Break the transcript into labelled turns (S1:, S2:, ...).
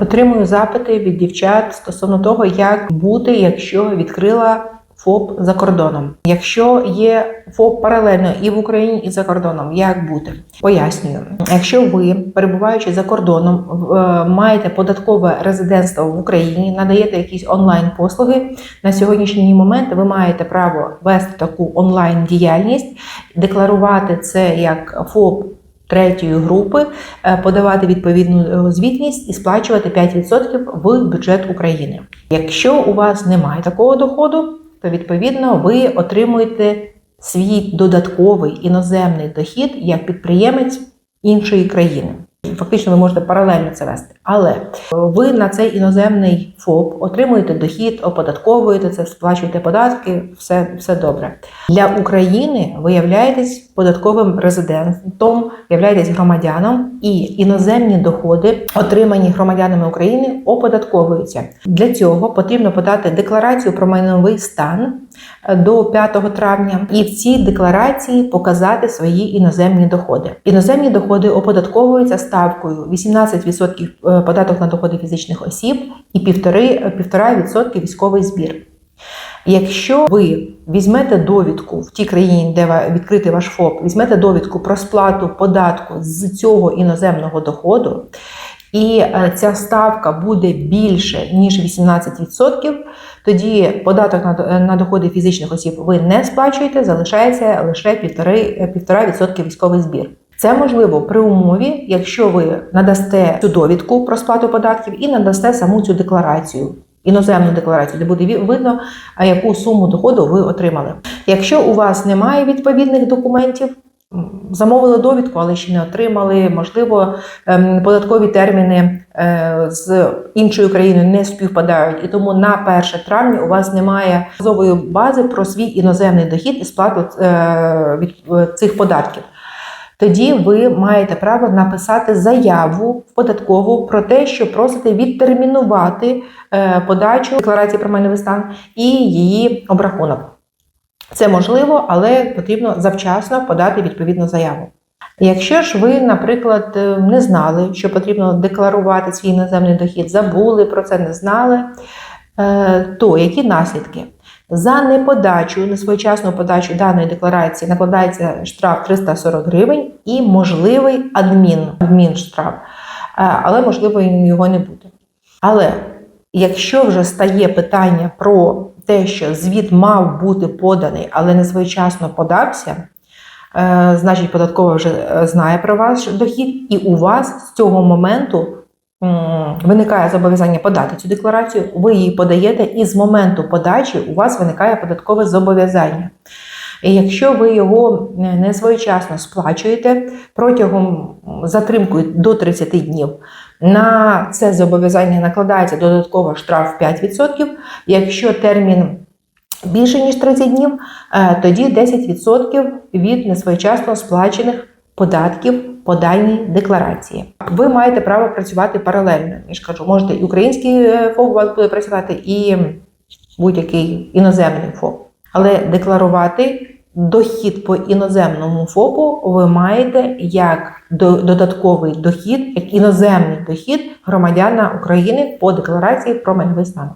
S1: Отримую запити від дівчат стосовно того, як бути, якщо відкрила ФОП за кордоном. Якщо є ФОП паралельно і в Україні, і за кордоном, як бути? Пояснюю, якщо ви, перебуваючи за кордоном, е, маєте податкове резидентство в Україні, надаєте якісь онлайн послуги. На сьогоднішній момент ви маєте право вести таку онлайн діяльність, декларувати це як ФОП третьої групи, е, подавати відповідну е, звітність і сплачувати 5% в бюджет України. Якщо у вас немає такого доходу, то відповідно ви отримуєте свій додатковий іноземний дохід як підприємець іншої країни. Фактично, ви можете паралельно це вести. Але е, ви на цей іноземний ФОП отримуєте дохід, оподатковуєте це, сплачуєте податки, все, все добре. Для України ви являєтесь податковим резидентом, являєтесь громадяном, і іноземні доходи, отримані громадянами України, оподатковуються. Для цього потрібно подати декларацію про майновий стан е, до 5 травня, і в цій декларації показати свої іноземні доходи. Іноземні доходи оподатковуються ставкою 18% е, податок на доходи фізичних осіб і 1,5% 1,5% військовий збір. Якщо ви візьмете довідку в тій країні, де відкритий ваш ФОП, візьмете довідку про сплату податку з цього іноземного доходу, і е, ця ставка буде більше ніж 18%, тоді податок на, доходи фізичних осіб ви не сплачуєте, залишається лише 1,5% 1,5% військовий збір. Це можливо при умові, якщо ви надасте цю довідку про сплату податків і надасте саму цю декларацію. Іноземну декларацію, де буде видно, яку суму доходу ви отримали. Якщо у вас немає відповідних документів, замовили довідку, але ще не отримали, можливо, ем, податкові терміни е, з іншою країною не співпадають, і тому на 1 травня у вас немає базової бази про свій іноземний дохід і сплату е, від е, цих податків. Тоді ви маєте право написати заяву в податкову про те, що просите відтермінувати е, подачу декларації про майновий стан і її обрахунок. Це можливо, але потрібно завчасно подати відповідну заяву. Якщо ж ви, наприклад, е, не знали, що потрібно декларувати свій іноземний дохід, забули про це, не знали, е, то які наслідки? За неподачу, несвоєчасну подачу даної декларації накладається штраф 340 гривень і можливий адмін, адмінштраф, Е, але можливо його не буде. Але якщо вже стає питання про те, що звіт мав бути поданий, але не своєчасно подався, е, значить податкова вже е, знає про ваш дохід, і у вас з цього моменту виникає зобов'язання подати цю декларацію, ви її подаєте, і з моменту подачі у вас виникає податкове зобов'язання. І якщо ви його не своєчасно сплачуєте протягом м, затримкою до 30 днів, на це зобов'язання накладається додатково штраф 5%. Якщо термін більше ніж 30 днів, е, тоді 10% від несвоєчасно сплачених податків по даній декларації. Ви маєте право працювати паралельно. Я ж кажу, можете і український е, ФОП вас буде працювати, і будь-який іноземний ФОП. Але декларувати дохід по іноземному ФОПу ви маєте як додатковий дохід, як іноземний дохід громадяна України по декларації про майновий стан.